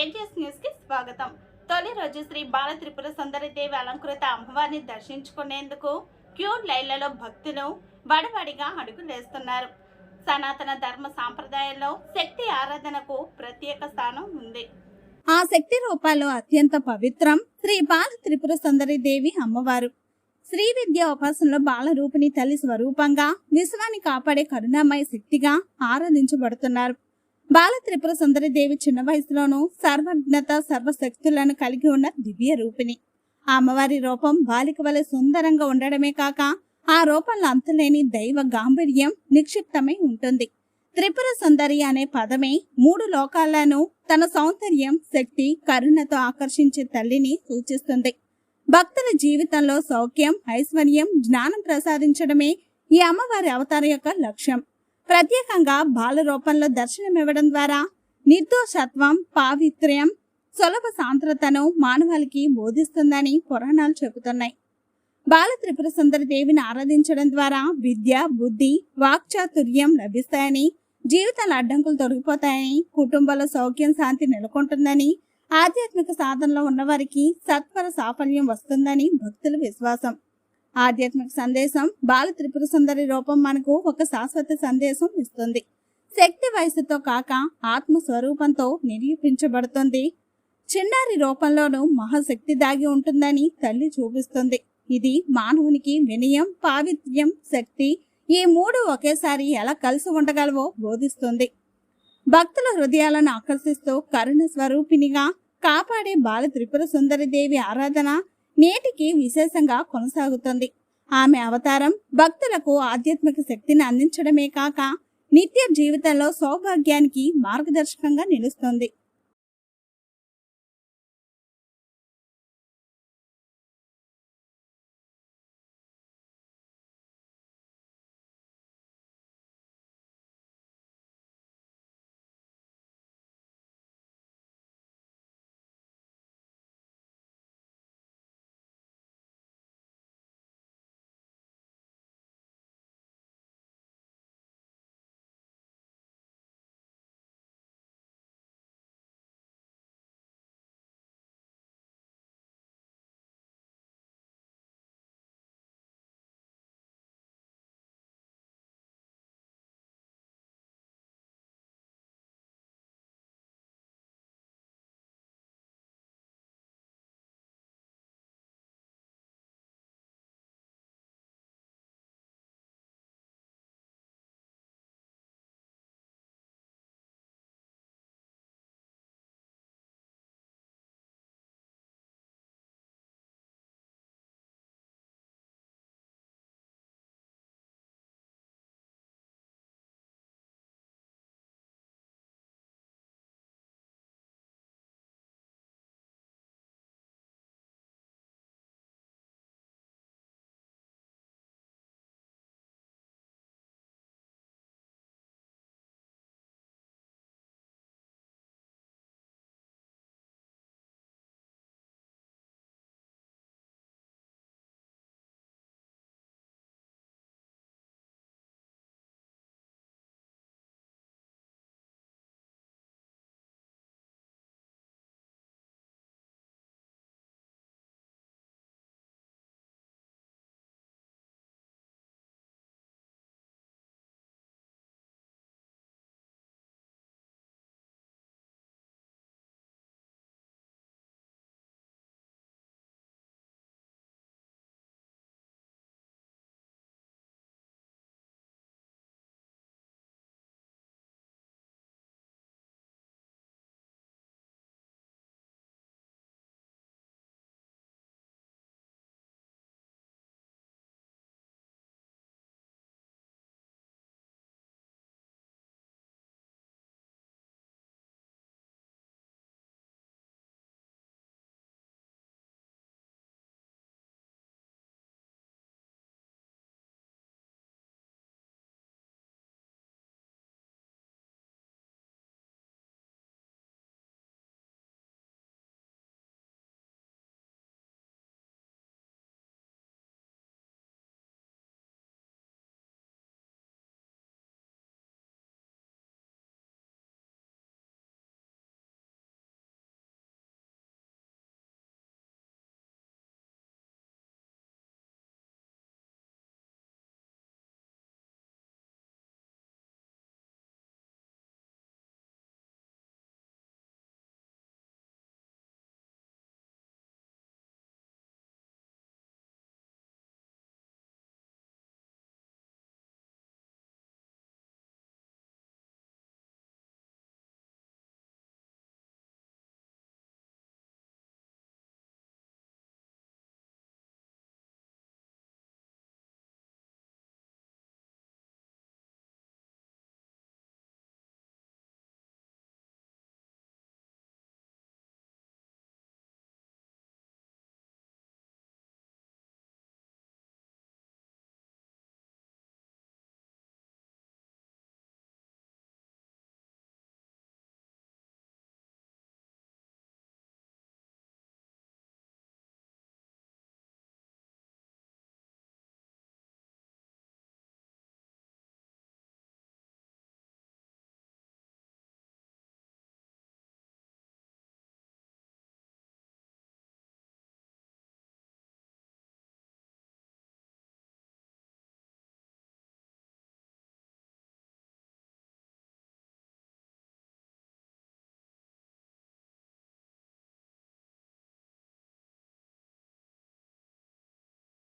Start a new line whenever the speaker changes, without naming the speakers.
Ages న్యూస్కి స్వాగతం. తొలి రోజు శ్రీ బాల త్రిపుర సుందరి దేవి అలంకృత అమ్మవారిని దర్శించుకునేందుకు క్యూ లైన్లలో భక్తులు వడివడిగా అడుగులేస్తున్నారు సనాతన ధర్మ సాంప్రదాయంలో శక్తి ఆరాధనకు ప్రత్యేక స్థానం ఉంది.
ఆ శక్తి రూపాల్లో అత్యంత పవిత్రం శ్రీ బాల త్రిపుర సుందరి దేవి అమ్మవారు. శ్రీ విద్య ఉపాసనలో బాలరూపిణి తల్లి స్వరూపంగా విశ్వాన్ని కాపాడే కరుణామయ శక్తిగా ఆరాధించబడుతున్నారు. బాల త్రిపుర సుందరి దేవి చిన్న వయసులోనూ సర్వజ్ఞత సర్వశక్తులను కలిగి ఉన్న దివ్య రూపిణి. అమ్మవారి రూపం బాలిక వలె సుందరంగా ఉండడమే కాక ఆ రూపంలో అంతులేని దైవ గాంభీర్యం నిక్షిప్తమై ఉంటుంది. త్రిపుర సుందరి అనే పదమే మూడు లోకాలను తన సౌందర్యం శక్తి కరుణతో ఆకర్షించే తల్లిని సూచిస్తుంది. భక్తుల జీవితంలో సౌఖ్యం ఐశ్వర్యం జ్ఞానం ప్రసాదించడమే ఈ అమ్మవారి అవతారం యొక్క లక్ష్యం. ప్రత్యేకంగా బాల రూపంలో దర్శనమివ్వడం ద్వారా నిర్దోషత్వం పావిత్ర్యం సులభ సాంద్రతను మానవాళికి బోధిస్తుందని పురాణాలు చెబుతున్నాయి. బాల త్రిపుర సుందరి దేవిని ఆరాధించడం ద్వారా విద్య బుద్ధి వాక్చాతుర్యం లభిస్తాయని జీవితాల అడ్డంకులు తొలగిపోతాయని కుటుంబంలో సౌఖ్యం శాంతి నెలకొంటుందని ఆధ్యాత్మిక సాధనలో ఉన్నవారికి సత్వర సాఫల్యం వస్తుందని భక్తుల విశ్వాసం. ఆధ్యాత్మిక సందేశం బాల త్రిపుర సుందరి రూపం మనకు ఒక శాశ్వత సందేశం ఇస్తుంది. శక్తి వయసుతో కాక ఆత్మ స్వరూపంతో నిరూపించబడుతుంది. చిన్నారి రూపంలోనూ మహాశక్తి దాగి ఉంటుందని తల్లి చూపిస్తుంది. ఇది మానవునికి వినయం పావిత్ర్యం శక్తి ఈ మూడు ఒకేసారి ఎలా కలిసి ఉండగలవో బోధిస్తుంది. భక్తుల హృదయాలను ఆకర్షిస్తూ కరుణ స్వరూపినిగా కాపాడే బాల త్రిపుర సుందరి దేవి ఆరాధన నేటికి విశేషంగా కొనసాగుతుంది. ఆమె అవతారం భక్తులకు ఆధ్యాత్మిక శక్తిని అందించడమే కాక నిత్య జీవితంలో సౌభాగ్యానికి మార్గదర్శకంగా నిలుస్తుంది.